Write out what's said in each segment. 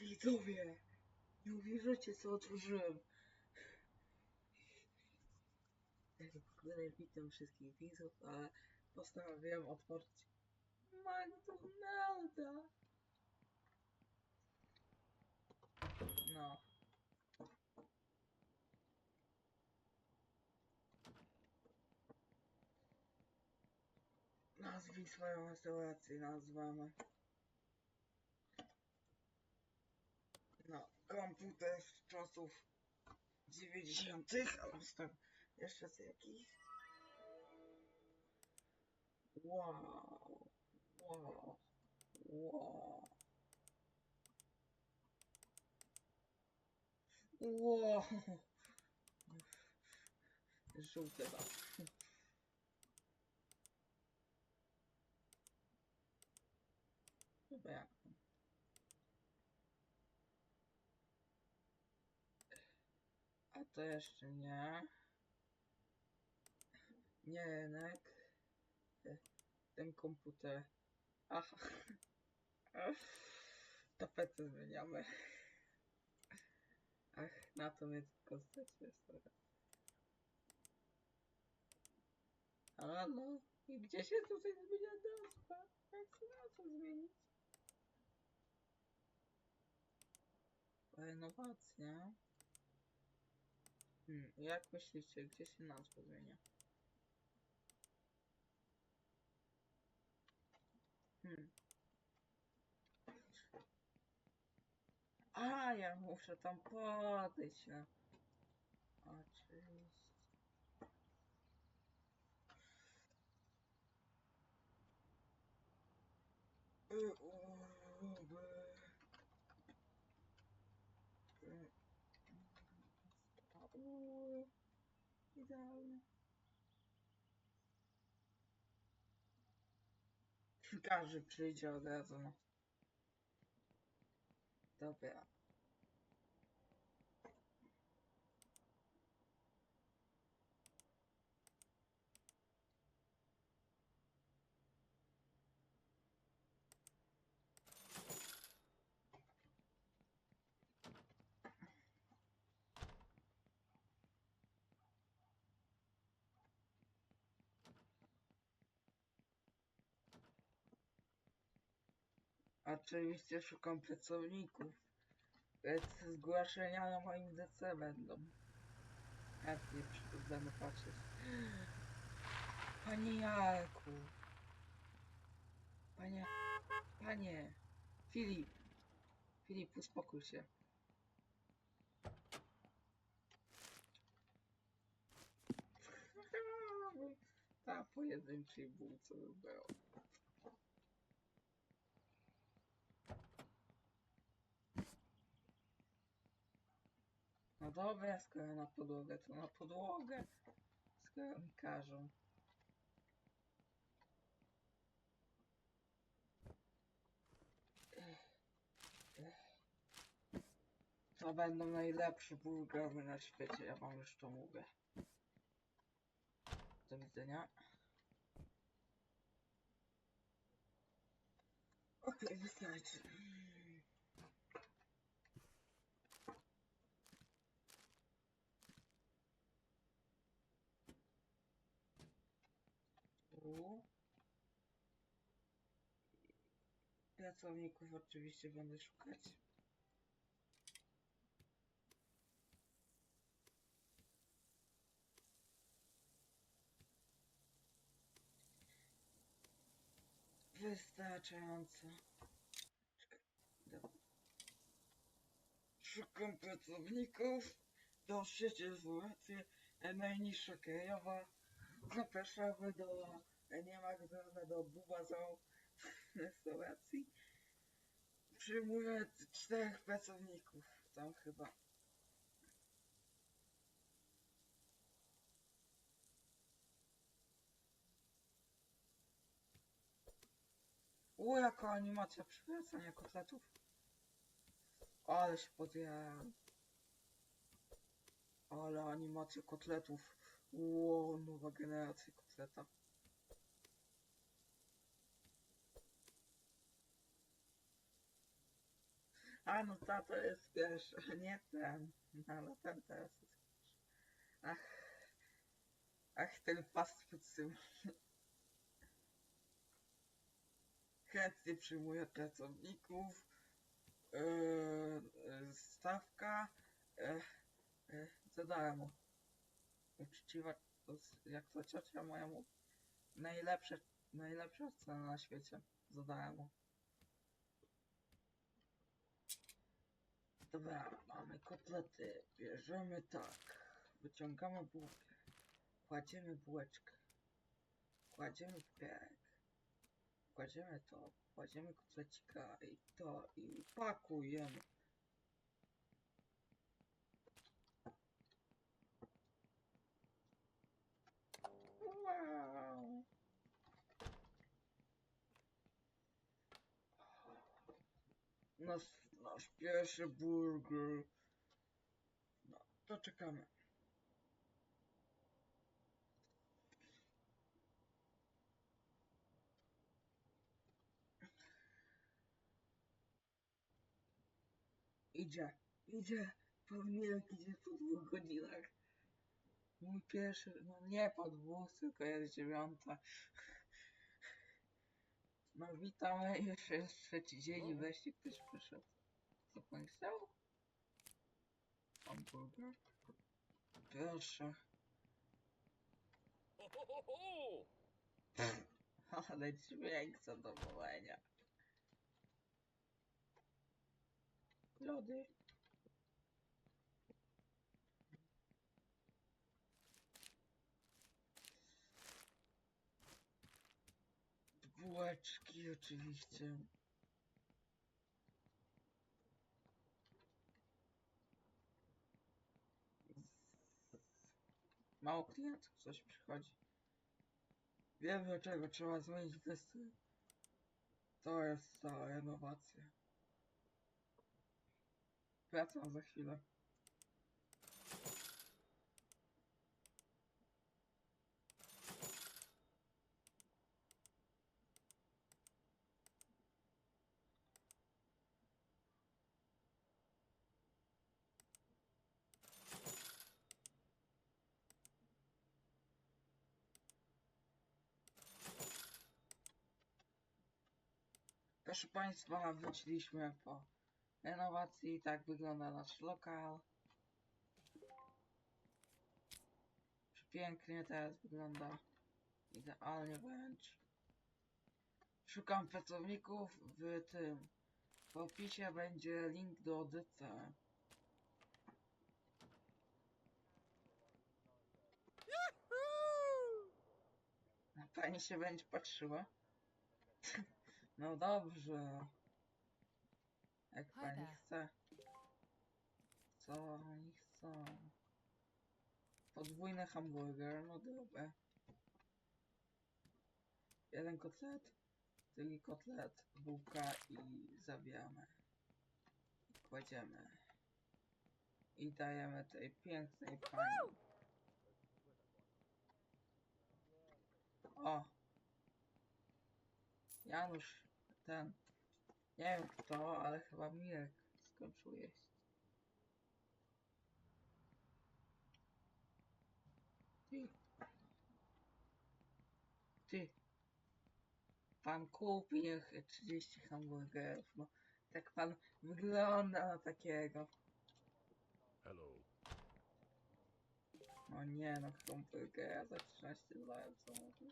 Widzowie, nie uwierzycie co otworzyłem. Ogóle witam wszystkich widzów, ale postanowiłem otworzyć McDonalda. No. Nazwij swoją restaurację, nazwamy. No, komputer z czasów 90., ale tam jeszcze z jakich. Wow, wow, wow. Wow. Żółte. Chyba jak tam. A to jeszcze nie. Nie, jednak. Ten komputer. Aha. Tapetę zmieniamy. Ach, na to mnie tylko stać. A no, i gdzie się tutaj zmienia nazwa? Jak się nazwę zmienić? Renowacja. Hmm, jak myślicie, gdzie się nazwa zmienia? Hmm. A, ja muszę tam podejść, no. Oczywiście. Y, u, by. Y, u, Idealnie. Każdy przyjdzie od razu, no. Dobra. Oczywiście szukam pracowników. Więc zgłoszenia na moim DC będą. Chętnie będę patrzeć. Panie Jarku. Panie... Panie. Filip. Filip, uspokój się. Ta pojedynczej bułce by było. No dobra, skoro na podłogę, to na podłogę. Skoro mi każą. To będą najlepsze burgery na świecie, ja wam już to mówię. Do widzenia. Okej, wystarczy. Pracowników oczywiście będę szukać. Wystarczająco. Szukam pracowników do sieci restauracji najniższa krajowa. Zapraszamy do nie ma do Bubazą restauracji. Przyjmuję czterech pracowników tam chyba. U, jaka animacja przywracania kotletów. Ale się podjęłem. Ale animacja kotletów. Ło, nowa generacja kotleta. A no ta to jest pierwszy, nie ten. No ale ten teraz jest pierwszy. Ach. Ach, ten fast food sim. Chętnie przyjmuję pracowników. Yy, yy, stawka. Yy, yy, darmo. Uczciwa, jak to ciocia moja mówi. Najlepsze, najlepsza cena na świecie. Za darmo. Dobra, mamy kotlety. Bierzemy tak. Wyciągamy bułkę. Kładziemy bułeczkę. Kładziemy pupierek. Kładziemy to. Kładziemy kotlecika i to. I pakujemy. Wow. Nasz, nasz pierwszy burger. No, to czekamy. Idzie, idzie. Pomilek idzie po dwóch godzinach. Mój pierwszy, no nie po dwóch, tylko jest dziewiąta. No witamy, jeszcze jest trzeci dzień i weźcie ktoś przyszedł. Pan chciał? Hamburger? Proszę. Ale dźwięk zadowolenia. Lody. Bułeczki oczywiście. Mało klientów coś przychodzi. Wiem dlaczego trzeba zmienić testy. To jest cała renowacja. Wracam za chwilę. Proszę Państwa, wróciliśmy po renowacji. Tak wygląda nasz lokal. Pięknie teraz wygląda. Idealnie wręcz. Szukam pracowników w tym. W opisie będzie link do DC. Pani się będzie patrzyła? No dobrze. Jak Hi pani there. chce. Co oni chcą? Podwójny hamburger, no dobra. Jeden kotlet, drugi kotlet, bułka i zabijamy. I kładziemy. I dajemy tej pięknej pani. O! Janusz, ten. Nie wiem kto, ale chyba Mirek skończył jeść. Ty. Ty. Pan kupi niech 30 hamburgerów. No, tak pan wygląda na takiego. Hello. No nie no, hamburgera za 13 dolarów co mówię.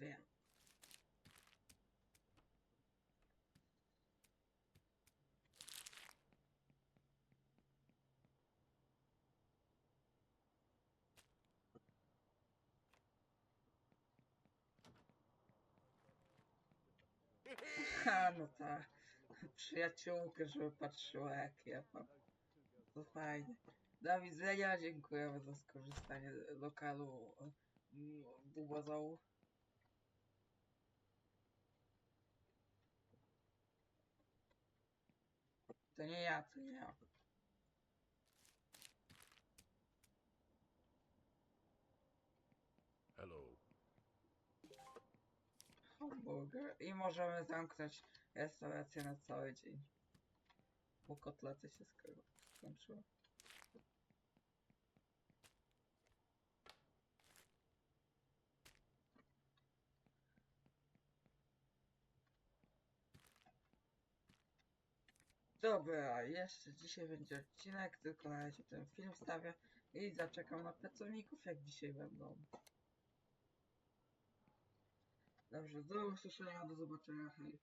Wiem. Ha, no ta przyjaciółka, żeby patrzyła jak ja mam. To fajnie. Do widzenia, dziękujemy za skorzystanie z lokalu mm, Bubazołu. To nie ja, to nie ja. Hamburger. burger i możemy zamknąć restaurację na cały dzień. Bo kotlety się sko- skończyły. Dobra, jeszcze dzisiaj będzie odcinek, tylko na razie ten film wstawię i zaczekam na pracowników, jak dzisiaj będą. Dobrze, do usłyszenia, do zobaczenia, hej.